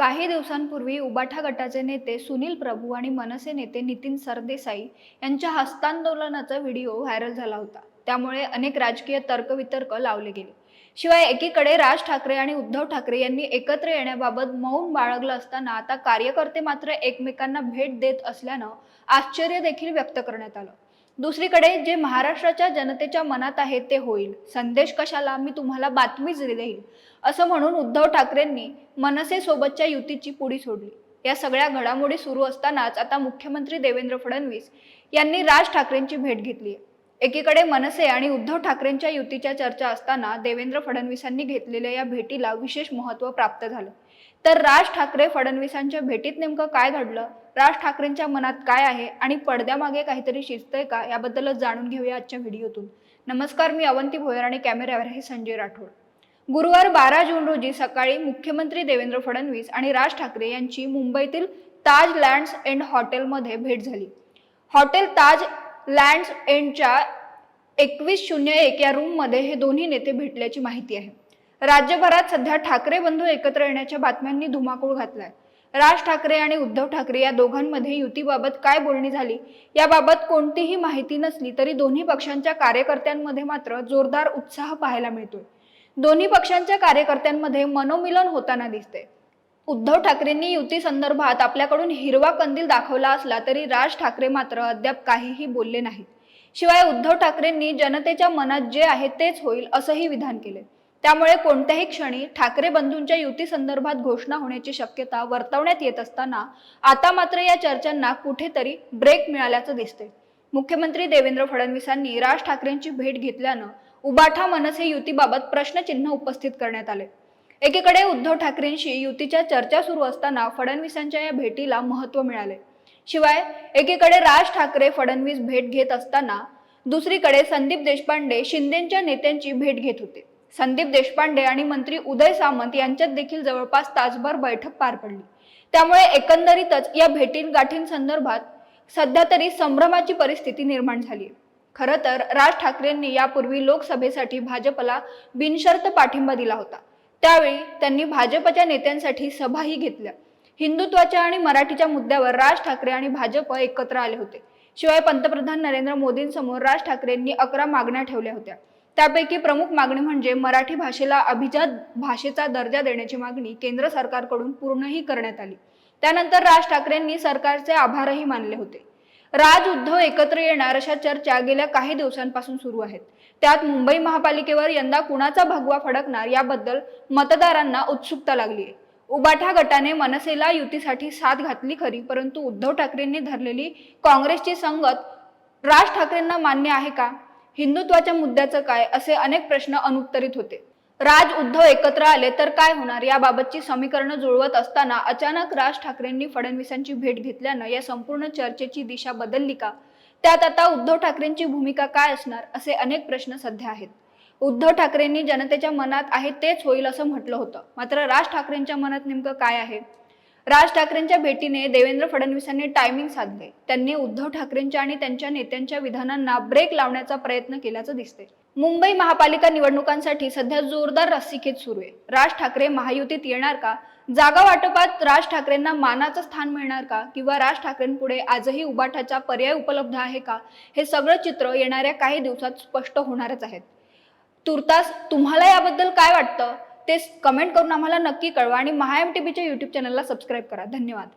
काही दिवसांपूर्वी उबाठा गटाचे नेते सुनील प्रभू आणि मनसे नेते नितीन सरदेसाई यांच्या हस्तांदोलनाचा व्हिडिओ व्हायरल झाला होता. त्यामुळे अनेक राजकीय तर्कवितर्क लावले गेले. शिवाय एकीकडे राज ठाकरे आणि उद्धव ठाकरे यांनी एकत्र येण्याबाबत मौन बाळगलं असताना आता कार्यकर्ते मात्र एकमेकांना भेट देत असल्यानं आश्चर्य देखील व्यक्त करण्यात आलं. दुसरीकडे जे महाराष्ट्राच्या जनतेच्या मनात आहे ते होईल. संदेश कशाला? मी तुम्हाला बातमीच देईल. असं म्हणून उद्धव ठाकरेंनी मनसेसोबतच्या युतीची पुढी सोडली. या सगळ्या घडामोडी सुरू असतानाच आता मुख्यमंत्री देवेंद्र फडणवीस यांनी राज ठाकरेंची भेट घेतली आहे एकीकडे मनसे आणि उद्धव ठाकरेंच्या युतीच्या चर्चा असताना देवेंद्र फडणवीसांनी घेतलेल्या या भेटीला विशेष महत्त्व प्राप्त झालं. तर राज ठाकरे फडणवीसांच्या भेटीत नेमकं काय घडलं? राज ठाकरेंच्या मनात काय आहे? आणि पडद्यामागे काहीतरी शिजतंय का? याबद्दलच जाणून घेऊया आजच्या व्हिडिओतून. नमस्कार मी अवंती भोयर आणि कॅमेऱ्यावर हे संजय राठोड. गुरुवार बारा जून रोजी सकाळी मुख्यमंत्री देवेंद्र फडणवीस आणि राज ठाकरे यांची मुंबईतील ताज लँड्स एंड हॉटेलमध्ये भेट झाली. हॉटेल ताज लँड्स एंडच्या एकवीस शून्य एक या रूममध्ये हे दोन्ही नेते भेटल्याची माहिती आहे. राज्यभरात सध्या ठाकरे बंधू एकत्र येण्याच्या बातम्यांनी धुमाकूळ घातलाय. राज ठाकरे आणि उद्धव ठाकरे या दोघांमध्ये युतीबाबत काय बोलणी झाली? याबाबत कोणतीही माहिती नसली तरी दोन्ही पक्षांच्या कार्यकर्त्यांमध्ये मात्र जोरदार उत्साह पाहायला मिळतोय. दोन्ही पक्षांच्या कार्यकर्त्यांमध्ये मनोमिलन होताना दिसते उद्धव ठाकरेंनी युती संदर्भात आपल्याकडून हिरवा कंदील दाखवला असला तरी राज ठाकरे मात्र अद्याप काहीही बोलले नाहीत. शिवाय उद्धव ठाकरेंनी जनतेच्या मनात जे आहे तेच होईल असंही विधान केले त्यामुळे कोणत्याही क्षणी ठाकरे बंधूंच्या युती संदर्भात घोषणा होण्याची शक्यता वर्तवण्यात येत असताना आता मात्र या चर्चांना कुठेतरी ब्रेक मिळाल्याचं दिसते मुख्यमंत्री देवेंद्र फडणवीसांनी राज ठाकरेंची भेट घेतल्यानं उबाठा मनसे युतीबाबत प्रश्नचिन्ह उपस्थित करण्यात आले एकीकडे उद्धव ठाकरेंशी युतीच्या चर्चा सुरू असताना फडणवीसांच्या या भेटीला महत्त्व मिळाले शिवाय एकीकडे राज ठाकरे फडणवीस भेट घेत असताना दुसरीकडे संदीप देशपांडे शिंदेच्या नेत्यांची भेट घेत होते. संदीप देशपांडे आणि मंत्री उदय सामंत यांच्यात देखील जवळपास तासभर बैठक पार पडली. त्यामुळे एकंदरीतच या भेटींगाठींसंदर्भात सध्या तरी संभ्रमाची परिस्थिती निर्माण झाली आहे. खरं तर राज ठाकरेंनी यापूर्वी लोकसभेसाठी भाजपला बिनशर्त पाठिंबा दिला होता. त्यावेळी त्यांनी भाजपच्या नेत्यांसाठी सभाही घेतल्या. हिंदुत्वाच्या आणि मराठीच्या मुद्द्यावर राज ठाकरे आणि भाजप एकत्र आले होते. शिवाय पंतप्रधान नरेंद्र मोदींसमोर राज ठाकरेंनी अकरा मागण्या ठेवल्या होत्या. त्यापैकी प्रमुख मागणी म्हणजे मराठी भाषेला अभिजात भाषेचा दर्जा देण्याची मागणी केंद्र सरकारकडून पूर्णही करण्यात आली. त्यानंतर राज ठाकरेंनी सरकारचे आभारही मानले होते. राज उद्धव एकत्र येणार अशा चर्चा गेल्या काही दिवसांपासून सुरू आहेत. त्यात मुंबई महापालिकेवर यंदा कुणाचा भगवा फडकणार याबद्दल मतदारांना उत्सुकता लागली आहे. उबाठा गटाने मनसेला युतीसाठी साथ घातली खरी परंतु उद्धव ठाकरेंनी धरलेली काँग्रेसची संगत राज ठाकरेंना मान्य आहे का? हिंदुत्वाच्या मुद्द्याचं काय असे अनेक प्रश्न अनुत्तरित होते. राज उद्धव एकत्र आले तर काय होणार याबाबतची समीकरणं जुळवत असताना अचानक राज ठाकरेंनी फडणवीसांची भेट घेतल्यानं या संपूर्ण चर्चेची दिशा बदलली का? त्यात आता उद्धव ठाकरेंची भूमिका काय असणार असे अनेक प्रश्न सध्या आहेत. उद्धव ठाकरेंनी जनतेच्या मनात आहे तेच होईल असं म्हटलं होतं. मात्र राज ठाकरेंच्या मनात नेमकं काय आहे? राज ठाकरेंच्या भेटीने देवेंद्र फडणवीसांनी टायमिंग साधले. त्यांनी उद्धव ठाकरेंच्या आणि त्यांच्या नेत्यांच्या विधानांना ब्रेक लावण्याचा प्रयत्न केल्याचं दिसते मुंबई महापालिका निवडणुकांसाठी सध्या जोरदार रस्सीखेच सुरू आहे. राज ठाकरे महायुतीत येणार का? जागा वाटपात राज ठाकरेंना मानाचं स्थान मिळणार का? किंवा राज ठाकरेंपुढे आजही उबाठाचा पर्याय उपलब्ध आहे का? हे सगळं चित्र येणाऱ्या काही दिवसात स्पष्ट होणारच आहेत. तुर्तास तुम्हाला याबद्दल काय वाटतं? ते कमेंट करून आम्हाला नक्की कळवा आणि महा एम टी बीच्या यूट्यूब चॅनलला सबस्क्राईब करा. धन्यवाद.